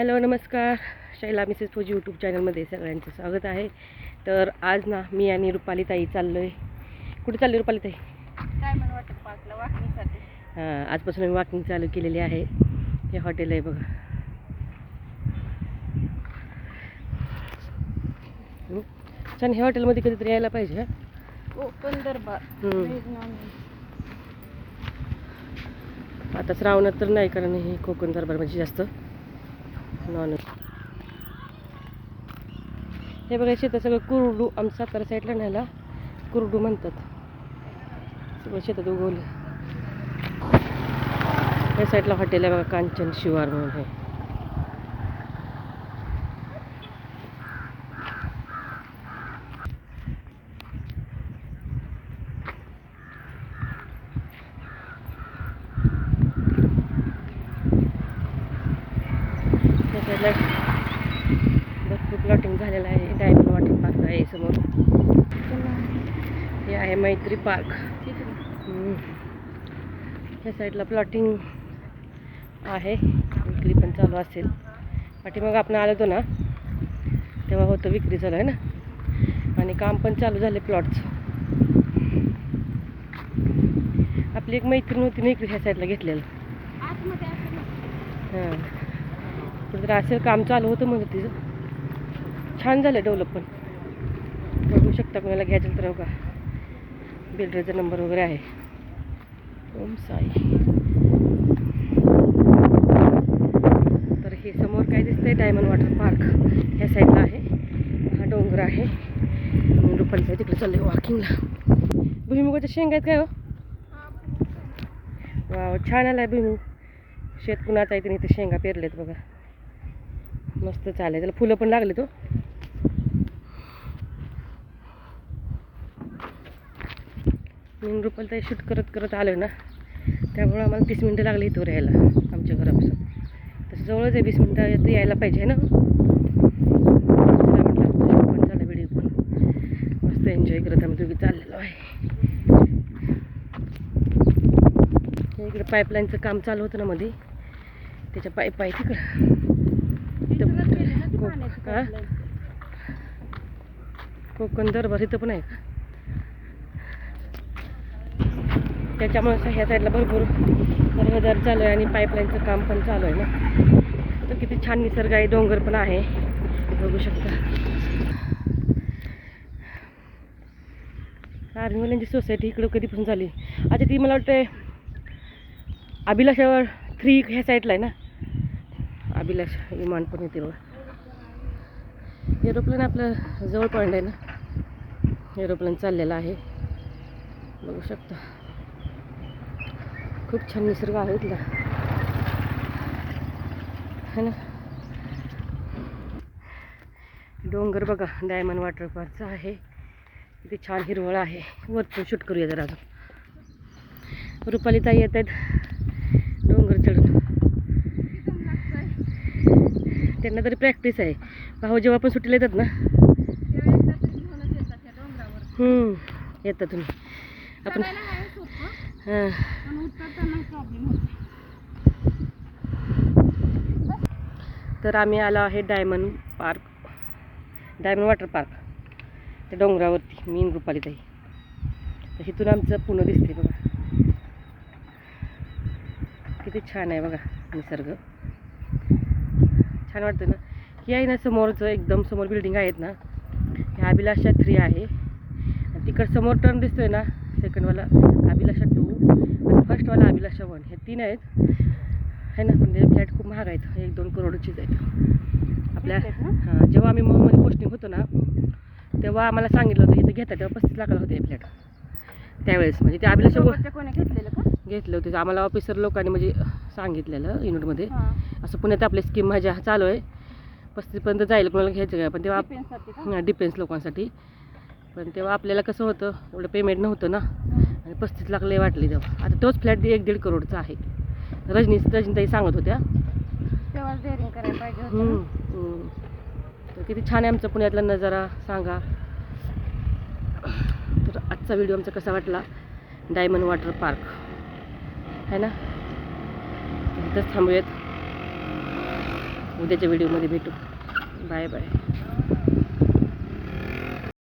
Hello नमस्कार. Shaila Mrs फौजी YouTube चॅनलमध्ये सगळ्यांचं स्वागत आहे. तर आज ना मी आणि रुपाली ताई चाललो आहे कुठे चालली रुपाली ताई? काय वाटत पार्कला हां आजपासून मी वॉकिंग चालू केलेली आहे. हे हॉटेल आहे बघा. हं? छान हे हॉटेलमध्ये कधीतरी यायला पाहिजे हां? ओपन दरबार. व्हेज नॉनव्हेज आता श्रावणात तर नाही कारण हे कोकण दरबारमध्ये जास्त. नॉन हे बघा शेतात सगळं कुरडू आमचा सातारा साईडला न्यायला कुरडू म्हणतात. सगळं शेतात उगवले. या साईडला हॉटेल आहे बघा कांचन शिवार म्हणून हे. साईडला भरपूर प्लॉटिंग झालेलं आहे. डायमंड वॉटर पार्क आहे समोर. हे आहे मैत्री पार्क. ह्या साईडला प्लॉटिंग आहे. विक्री पण चालू असेल. पाठीमाग आपण आलो होतो ना तेव्हा होतं विक्री चालू आहे ना? आणि काम पण चालू झाले प्लॉटचं आपली एक मैत्रीण होती ना इकडे ह्या साईडला घेतलेलं. हां. तर असं काम चालू होतं म्हणत तिचं. छान झालं डेव्हलप पण बघू शकता कोणाला घ्यायचं तर बघा बिल्डरचा नंबर वगैरे आहे. ओम साई. तर हे समोर काय दिसतंय? डायमंड वॉटर पार्क ह्या साईडला आहे. हा डोंगर आहे. आणि तिकडे चाललंय वॉकिंगला भुईमुगाच्या शेंगा आहेत काय हो? वा छान आलाय भुईमुग. शेत कुणाचा आहे तिने इथे शेंगा पेरलेत बघा. मस्त चालेल त्याला फुलं पण लागले तो. मी रुपाल ते शूट करत करत आलो ना. त्यामुळे आम्हाला तीस मिनटं लागली इथं राहायला आमच्या घरापासून. तसं जवळच आहे वीस मिनटं येतं यायला पाहिजे ना? पण झाला व्हिडिओ पण. मस्त एन्जॉय करत आम्ही दोघी चाललेलो आहे. इकडे पाईपलाईनचं काम चालू होतं ना मध्ये त्याच्या पाईप आहे तिकडं तिथूनच गेले ना ती को- पाण्याची हा? pipeline. कोकण. दरबार इथं पण आहे का त्याच्यामुळे ह्या साईडला भरपूर रहदार चालू आहे आणि पाईपलाईनचं काम पण चालू आहे ना. तर किती छान निसर्ग आहे डोंगर पण आहे. बघू शकता. आर्मीवाल्यांची सोसायटी इकडं कधीपासून झाली? आता ती मला वाटतं अभिलाषावर थ्री ह्या साईडला आहे ना. अभिलाष विमान पण येते बघा. एरोप्लेन आपलं जवळ पडलं आहे ना. एरोप्लेन चाललेला आहे. बघू शकता. खूप छान निसर्ग आहे इथला. है ना? डोंगर बघा डायमंड वॉटर पार्कचा आहे. किती छान हिरवळ आहे. वरतून शूट करूया जरा अजून. रुपाली ताई येत आहेत. डोंगर चढून. त्यांना तरी प्रॅक्टिस आहे. भाऊ जेव्हा पण सुट्टीला येतात ना? येतात तुम्ही. आपण हां. तर आम्ही आलो आहे diamond park. Diamond water park. त्या डोंगरावरती मीन रुपाली ताई. तर इथून आमचं पुणं दिसते बघा. किती छान आहे बघा निसर्ग. छान वाटतं ना. ही आहे ना समोरचं एकदम समोर बिल्डिंग आहेत ना. ह्या अभिलाषा थ्री आहे. आणि तिकड समोर टर्न दिसतोय ना सेकंडवाला अभिलाषा टू आणि फर्स्टवाला अभिलाषा वन हे तीन आहेत. आहे ना पण ते फ्लॅट खूप महाग आहेत. एक दोन करोडचीच आहेत. आपल्या? हां जेव्हा आम्ही ममध्ये पोस्टिंग होतो ना तेव्हा आम्हाला सांगितलं होतं इथं घेतात तेव्हा पस्तीस लाखाला होते फ्लॅट त्यावेळेस म्हणजे ते अभिलाषा कोणी घेतलेलं का? घेतलं होतं. आम्हाला ऑफिसर लोकांनी म्हणजे सांगितलेलं युनिटमध्ये. असं पुण्यात आपली स्कीम माझ्या चालू आहे. पस्तीसपर्यंत जाईल कोणाला घ्यायचं काय? पण तेव्हा? डिफेन्स लोकांसाठी. पण तेव्हा आपल्याला कसं होतं एवढं पेमेंट नव्हतं ना. आणि पस्तीस लाख लय वाटली तेव्हा. आता तोच फ्लॅट एक दीड करोडचा आहे. रजनी रजनीताई सांगत होत्या. तर किती छान आहे आमचा पुण्यातला नजारा सांगा. तर आजचा व्हिडिओ आमचा कसा वाटला? डायमंड वॉटर पार्क आहे ना? इथंच थांबूयात. उद्याच्या व्हिडिओमध्ये भेटू. Bye bye